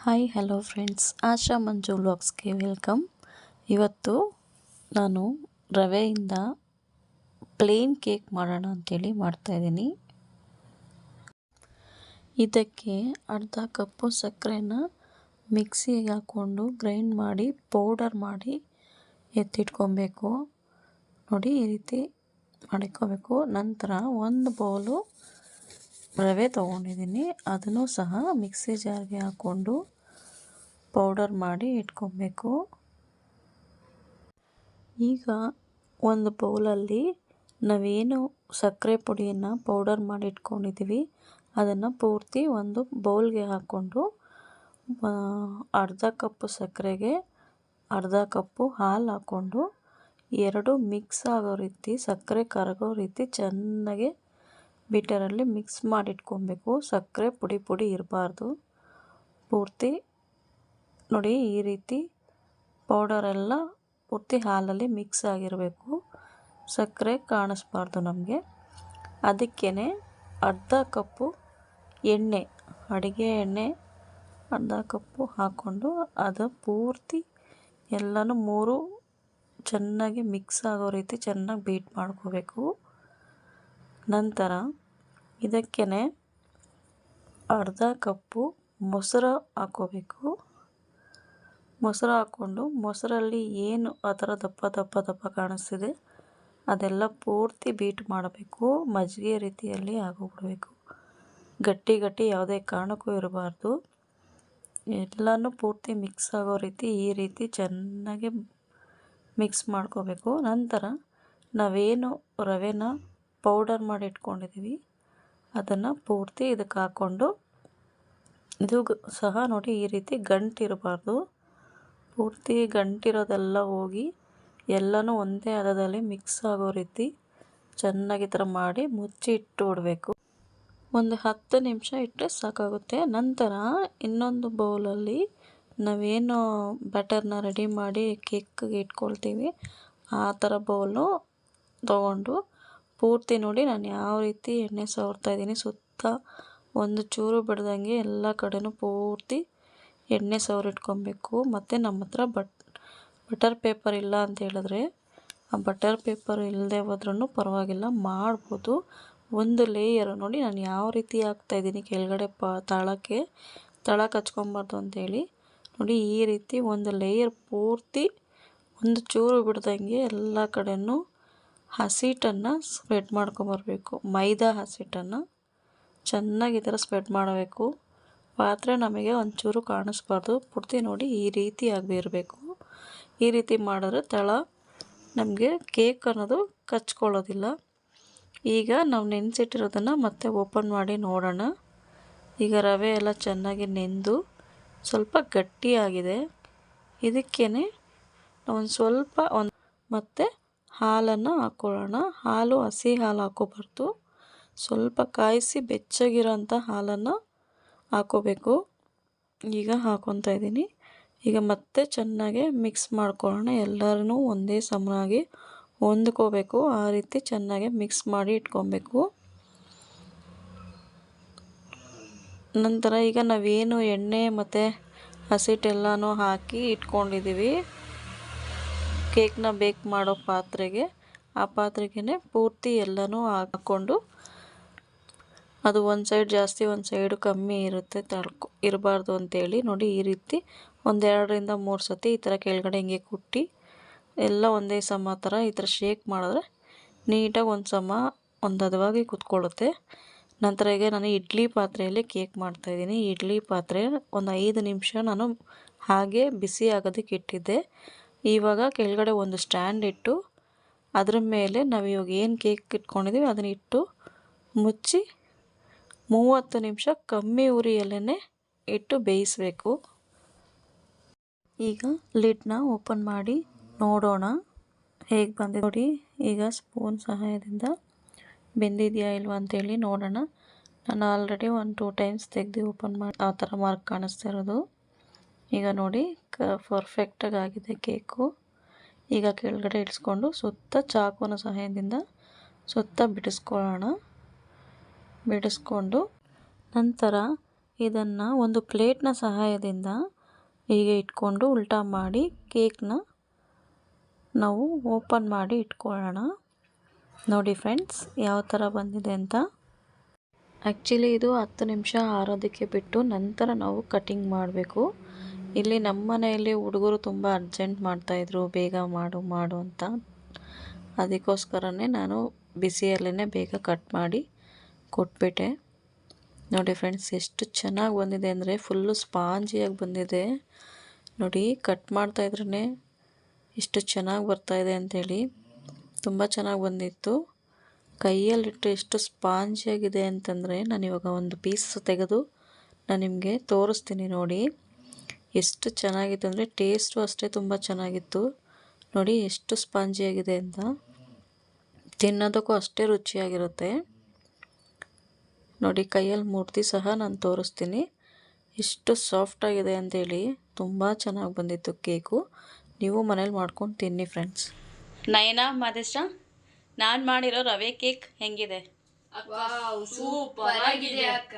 Hi hello friends Asha Manju ವ್ಲಾಗ್ಸ್ಗೆ welcome ಇವತ್ತು ನಾನು ರವೆಯಿಂದ plain cake ಮಾಡೋಣ ಅಂಥೇಳಿ ಮಾಡ್ತಾಯಿದ್ದೀನಿ ಇದಕ್ಕೆ ಅರ್ಧ ಕಪ್ಪು ಸಕ್ಕರೆನ ಮಿಕ್ಸಿಗೆ ಹಾಕ್ಕೊಂಡು ಗ್ರೈಂಡ್ ಮಾಡಿ ಪೌಡರ್ ಮಾಡಿ ಎತ್ತಿಟ್ಕೊಬೇಕು. ನೋಡಿ ಈ ರೀತಿ ಮಾಡಿಕೋಬೇಕು. ನಂತರ ಒಂದು ಬೌಲು ರವೆ ತೊಗೊಂಡಿದ್ದೀನಿ. ಅದನ್ನು ಸಹ ಮಿಕ್ಸಿ ಜಾರ್ಗೆ ಹಾಕ್ಕೊಂಡು ಪೌಡರ್ ಮಾಡಿ ಇಟ್ಕೊಬೇಕು. ಈಗ ಒಂದು ಬೌಲಲ್ಲಿ ನಾವೇನು ಸಕ್ಕರೆ ಪುಡಿಯನ್ನು ಪೌಡರ್ ಮಾಡಿ ಇಟ್ಕೊಂಡಿದ್ದೀವಿ, ಅದನ್ನು ಪೂರ್ತಿ ಒಂದು ಬೌಲ್ಗೆ ಹಾಕ್ಕೊಂಡು ಅರ್ಧ ಕಪ್ಪು ಸಕ್ಕರೆಗೆ ಅರ್ಧ ಕಪ್ಪು ಹಾಲು ಹಾಕ್ಕೊಂಡು, ಎರಡು ಮಿಕ್ಸ್ ಆಗೋ ರೀತಿ, ಸಕ್ಕರೆ ಕರಗೋ ರೀತಿ ಚೆನ್ನಾಗಿ ಬೀಟರಲ್ಲಿ ಮಿಕ್ಸ್ ಮಾಡಿಟ್ಕೊಬೇಕು. ಸಕ್ಕರೆ ಪುಡಿ ಪುಡಿ ಇರಬಾರ್ದು. ಪೂರ್ತಿ ನೋಡಿ ಈ ರೀತಿ ಪೌಡರೆಲ್ಲ ಪೂರ್ತಿ ಹಾಲಲ್ಲಿ ಮಿಕ್ಸ್ ಆಗಿರಬೇಕು. ಸಕ್ಕರೆ ಕಾಣಿಸ್ಬಾರ್ದು ನಮಗೆ. ಅದಕ್ಕೇ ಅರ್ಧ ಕಪ್ಪು ಎಣ್ಣೆ, ಅಡುಗೆ ಎಣ್ಣೆ ಅರ್ಧ ಕಪ್ಪು ಹಾಕ್ಕೊಂಡು ಅದು ಪೂರ್ತಿ ಎಲ್ಲನೂ ಮೂರು ಚೆನ್ನಾಗಿ ಮಿಕ್ಸ್ ಆಗೋ ರೀತಿ ಚೆನ್ನಾಗಿ ಬೀಟ್ ಮಾಡ್ಕೋಬೇಕು. ನಂತರ ಇದಕ್ಕೇ ಅರ್ಧ ಕಪ್ಪು ಮೊಸರು ಹಾಕ್ಕೋಬೇಕು. ಮೊಸರು ಹಾಕ್ಕೊಂಡು ಮೊಸರಲ್ಲಿ ಏನು ಆ ಥರ ದಪ್ಪ ದಪ್ಪ ದಪ್ಪ ಕಾಣಿಸ್ತಿದೆ ಅದೆಲ್ಲ ಪೂರ್ತಿ ಬೀಟ್ ಮಾಡಬೇಕು, ಮಜ್ಜಿಗೆ ರೀತಿಯಲ್ಲಿ ಆಗೋಗ್ಬಿಡ್ಬೇಕು ಗಟ್ಟಿ ಗಟ್ಟಿ ಯಾವುದೇ ಕಾರಣಕ್ಕೂ ಇರಬಾರ್ದು. ಎಲ್ಲನೂ ಪೂರ್ತಿ ಮಿಕ್ಸ್ ಆಗೋ ರೀತಿ ಈ ರೀತಿ ಚೆನ್ನಾಗಿ ಮಿಕ್ಸ್ ಮಾಡ್ಕೋಬೇಕು. ನಂತರ ನಾವೇನು ರವೆನ ಪೌಡರ್ ಮಾಡಿ ಇಟ್ಕೊಂಡಿದ್ದೀವಿ ಅದನ್ನು ಪೂರ್ತಿ ಇದಕ್ಕೆ ಹಾಕ್ಕೊಂಡು ಇದು ಸಹ ನೋಡಿ ಈ ರೀತಿ ಗಂಟಿರಬಾರ್ದು. ಪೂರ್ತಿ ಗಂಟಿರೋದೆಲ್ಲ ಹೋಗಿ ಎಲ್ಲನೂ ಒಂದೇ ಹದದಲ್ಲಿ ಮಿಕ್ಸ್ ಆಗೋ ರೀತಿ ಚೆನ್ನಾಗಿ ಥರ ಮಾಡಿ ಮುಚ್ಚಿ ಇಟ್ಟು ಬಿಡಬೇಕು. ಒಂದು ಹತ್ತು ನಿಮಿಷ ಇಟ್ಟರೆ ಸಾಕಾಗುತ್ತೆ. ನಂತರ ಇನ್ನೊಂದು ಬೌಲಲ್ಲಿ ನಾವೇನು ಬ್ಯಾಟರ್ನ ರೆಡಿ ಮಾಡಿ ಕೇಕ್ಗೆ ಇಟ್ಕೊಳ್ತೀವಿ, ಆ ಥರ ಬೌಲು ತೊಗೊಂಡು ಪೂರ್ತಿ ನೋಡಿ ನಾನು ಯಾವ ರೀತಿ ಎಣ್ಣೆ ಸವರ್ತಾ ಇದ್ದೀನಿ. ಸುತ್ತ ಒಂದು ಚೂರು ಬಿಡ್ದಂಗೆ ಎಲ್ಲ ಕಡೆನೂ ಪೂರ್ತಿ ಎಣ್ಣೆ ಸವರಿಟ್ಕೊಬೇಕು. ಮತ್ತು ನಮ್ಮ ಹತ್ರ ಬಟ್, ಬಟರ್ ಪೇಪರ್ ಇಲ್ಲ ಅಂತ ಹೇಳಿದ್ರೆ ಆ ಬಟರ್ ಪೇಪರ್ ಇಲ್ಲದೆ ಹೋದ್ರೂ ಪರವಾಗಿಲ್ಲ, ಮಾಡ್ಬೋದು. ಒಂದು ಲೇಯರ್ ನೋಡಿ ನಾನು ಯಾವ ರೀತಿ ಹಾಕ್ತಾಯಿದ್ದೀನಿ ಕೆಳಗಡೆ ಪ, ತಳಕ್ಕೆ ತಳಕ್ಕೆ ಕಚ್ಕೊಬಾರ್ದು ಅಂತೇಳಿ ನೋಡಿ ಈ ರೀತಿ ಒಂದು ಲೇಯರ್ ಪೂರ್ತಿ ಒಂದು ಚೂರು ಬಿಡ್ದಂಗೆ ಎಲ್ಲ ಕಡೆಯೂ ಹಸಿಟ್ಟನ್ನು ಸ್ಪ್ರೆಡ್ ಮಾಡ್ಕೊಬರಬೇಕು ಮೈದಾ ಹಸಿಟ್ಟನ್ನು ಚೆನ್ನಾಗಿ ಈ ಥರ ಸ್ಪ್ರೆಡ್ ಮಾಡಬೇಕು. ಪಾತ್ರೆ ನಮಗೆ ಒಂಚೂರು ಕಾಣಿಸ್ಬಾರ್ದು. ಪೂರ್ತಿ ನೋಡಿ ಈ ರೀತಿ ಇರಬೇಕು ಈ ರೀತಿ ಮಾಡಿದ್ರೆ ತಳ ನಮಗೆ ಕೇಕ್ ಅನ್ನೋದು ಕಚ್ಕೊಳ್ಳೋದಿಲ್ಲ. ಈಗ ನಾವು ನೆನೆಸಿಟ್ಟಿರೋದನ್ನು ಮತ್ತೆ ಓಪನ್ ಮಾಡಿ ನೋಡೋಣ. ಈಗ ರವೆ ಎಲ್ಲ ಚೆನ್ನಾಗಿ ನೆಂದು ಸ್ವಲ್ಪ ಗಟ್ಟಿಯಾಗಿದೆ. ಇದಕ್ಕೇ ಒಂದು ಸ್ವಲ್ಪ ಒಂದು ಮತ್ತು ಹಾಲನ್ನು ಹಾಕ್ಕೊಳ್ಳೋಣ ಹಾಲು ಹಸಿ ಹಾಲು ಹಾಕೋಬಾರ್ದು. ಸ್ವಲ್ಪ ಕಾಯಿಸಿ ಬೆಚ್ಚಗಿರೋಂಥ ಹಾಲನ್ನು ಹಾಕೋಬೇಕು. ಈಗ ಹಾಕ್ಕೊತಾ ಇದ್ದೀನಿ. ಈಗ ಮತ್ತೆ ಚೆನ್ನಾಗಿ ಮಿಕ್ಸ್ ಮಾಡ್ಕೊಳ್ಳೋಣ. ಎಲ್ಲರೂ ಒಂದೇ ಸಮನಾಗಿ ಹೊಂದ್ಕೋಬೇಕು. ಆ ರೀತಿ ಚೆನ್ನಾಗಿ ಮಿಕ್ಸ್ ಮಾಡಿ ಇಟ್ಕೊಬೇಕು. ನಂತರ ಈಗ ನಾವೇನು ಎಣ್ಣೆ ಮತ್ತು ಹಸಿಟ್ಟೆಲ್ಲನೂ ಹಾಕಿ ಇಟ್ಕೊಂಡಿದ್ದೀವಿ. ಕೇಕ್ನ ಬೇಕ್ ಮಾಡೋ ಪಾತ್ರೆಗೆ ಆ ಪಾತ್ರೆಗೇ ಪೂರ್ತಿ ಎಲ್ಲನೂ ಹಾಕ್ಕೊಂಡು ಅದು ಒಂದು ಸೈಡ್ ಜಾಸ್ತಿ, ಒಂದು ಸೈಡು ಕಮ್ಮಿ ಇರುತ್ತೆ ತಳ್ಕೊ, ಇರಬಾರ್ದು ಅಂತೇಳಿ ನೋಡಿ ಈ ರೀತಿ ಒಂದೆರಡರಿಂದ ಮೂರು ಸತಿ ಈ ಥರ ಕೆಳಗಡೆ ಹಿಂಗೆ ಕುಟ್ಟಿ ಎಲ್ಲ ಒಂದೇ ಸಮ ಥರ ಈ ಥರ ಶೇಕ್ ಮಾಡಿದ್ರೆ ನೀಟಾಗಿ ಒಂದು ಸಮ ಒಂದು ಹದವಾಗಿ ಕುತ್ಕೊಳ್ಳುತ್ತೆ. ನಂತರ ಈಗ ನಾನು ಇಡ್ಲಿ ಪಾತ್ರೆಯಲ್ಲಿ ಕೇಕ್ ಮಾಡ್ತಾಯಿದ್ದೀನಿ ಇಡ್ಲಿ ಪಾತ್ರೆ ಒಂದು ಐದು ನಿಮಿಷ ನಾನು ಹಾಗೆ ಬಿಸಿ ಆಗೋದಕ್ಕೆ ಇಟ್ಟಿದ್ದೆ. ಇವಾಗ ಕೆಳಗಡೆ ಒಂದು ಸ್ಟ್ಯಾಂಡ್ ಇಟ್ಟು ಅದರ ಮೇಲೆ ನಾವು ಇವಾಗ ಏನು ಕೇಕ್ ಇಟ್ಕೊಂಡಿದ್ದೀವಿ ಅದನ್ನ ಇಟ್ಟು ಮುಚ್ಚಿ ಮೂವತ್ತು ನಿಮಿಷ ಕಮ್ಮಿ ಉರಿಯಲ್ಲೇ ಇಟ್ಟು ಬೇಯಿಸಬೇಕು. ಈಗ ಲಿಡ್ನ ಓಪನ್ ಮಾಡಿ ನೋಡೋಣ. ಹೇಗೆ ಬಂದಿದೆ ನೋಡಿ, ಈಗ ಸ್ಪೂನ್ ಸಹಾಯದಿಂದ ಬೆಂದಿದೆಯಾ ಇಲ್ವಾ ಅಂತೇಳಿ ನೋಡೋಣ. ನಾನು ಆಲ್ರೆಡಿ ಒಂದು ಟೂ ಟೈಮ್ಸ್ ತೆಗೆದು ಓಪನ್ ಮಾಡಿ ಆ ಥರ ಮಾರ್ಕ್ ಕಾಣಿಸ್ತಾ ಇರೋದು. ಈಗ ನೋಡಿ, ಕ ಪರ್ಫೆಕ್ಟಾಗಿ ಆಗಿದೆ ಕೇಕು. ಈಗ ಕೆಳಗಡೆ ಇಳಿಸ್ಕೊಂಡು ಸುತ್ತ ಚಾಕುನ ಸಹಾಯದಿಂದ ಸುತ್ತ ಬಿಡಿಸ್ಕೊಳ್ಳೋಣ. ಬಿಡಿಸ್ಕೊಂಡು ನಂತರ ಇದನ್ನು ಒಂದು ಪ್ಲೇಟ್ನ ಸಹಾಯದಿಂದ ಹೀಗೆ ಇಟ್ಕೊಂಡು ಉಲ್ಟಾ ಮಾಡಿ ಕೇಕ್ನ ನಾವು ಓಪನ್ ಮಾಡಿ ಇಟ್ಕೊಳ್ಳೋಣ. ನೋಡಿ ಫ್ರೆಂಡ್ಸ್ ಯಾವ ಥರ ಬಂದಿದೆ ಅಂತ. ಆ್ಯಕ್ಚುಲಿ ಇದು ಹತ್ತು ನಿಮಿಷ ಆರೋದಕ್ಕೆ ಬಿಟ್ಟು ನಂತರ ನಾವು ಕಟಿಂಗ್ ಮಾಡಬೇಕು. ಇಲ್ಲಿ ನಮ್ಮ ಮನೆಯಲ್ಲಿ ಹುಡುಗರು ತುಂಬ ಅರ್ಜೆಂಟ್ ಮಾಡ್ತಾಯಿದ್ರು ಬೇಗ ಮಾಡು ಮಾಡು ಅಂತ. ಅದಕ್ಕೋಸ್ಕರನೇ ನಾನು ಬಿಸಿಯಲ್ಲೇ ಬೇಗ ಕಟ್ ಮಾಡಿ ಕೊಟ್ಬಿಟ್ಟೆ. ನೋಡಿ ಫ್ರೆಂಡ್ಸ್ ಎಷ್ಟು ಚೆನ್ನಾಗಿ ಬಂದಿದೆ ಅಂದರೆ ಫುಲ್ಲು ಸ್ಪಾಂಜಿಯಾಗಿ ಬಂದಿದೆ. ನೋಡಿ ಕಟ್ ಮಾಡ್ತಾಯಿದ್ರೇ ಇಷ್ಟು ಚೆನ್ನಾಗಿ ಬರ್ತಾಯಿದೆ ಅಂಥೇಳಿ ತುಂಬ ಚೆನ್ನಾಗಿ ಬಂದಿತ್ತು. ಕೈಯಲ್ಲಿಟ್ಟು ಎಷ್ಟು ಸ್ಪಾಂಜಿಯಾಗಿದೆ ಅಂತಂದರೆ ನಾನು ಇವಾಗ ಒಂದು ಪೀಸ್ ತೆಗೆದು ನಾನು ನಿಮಗೆ ತೋರಿಸ್ತೀನಿ ನೋಡಿ. ಎಷ್ಟು ಚೆನ್ನಾಗಿತ್ತು ಅಂದರೆ ಟೇಸ್ಟು ಅಷ್ಟೇ ತುಂಬ ಚೆನ್ನಾಗಿತ್ತು. ನೋಡಿ ಎಷ್ಟು ಸ್ಪಾಂಜಿಯಾಗಿದೆ ಅಂತ. ತಿನ್ನೋದಕ್ಕೂ ಅಷ್ಟೇ ರುಚಿಯಾಗಿರುತ್ತೆ. ನೋಡಿ ಕೈಯಲ್ಲಿ ಮೂರ್ತಿ ಸಹ ನಾನು ತೋರಿಸ್ತೀನಿ. ಎಷ್ಟು ಸಾಫ್ಟಾಗಿದೆ ಅಂತೇಳಿ ತುಂಬ ಚೆನ್ನಾಗಿ ಬಂದಿತ್ತು ಕೇಕು ನೀವು ಮನೇಲಿ ಮಾಡ್ಕೊಂಡು ತಿನ್ನಿ ಫ್ರೆಂಡ್ಸ್ ನಯನಾ ಮಾದೇಶ ನಾನು ಮಾಡಿರೋ ರವೆ ಕೇಕ್ ಹೆಂಗಿದೆ? ಸೂಪರ್ ಆಗಿದೆ ಅಕ್ಕ.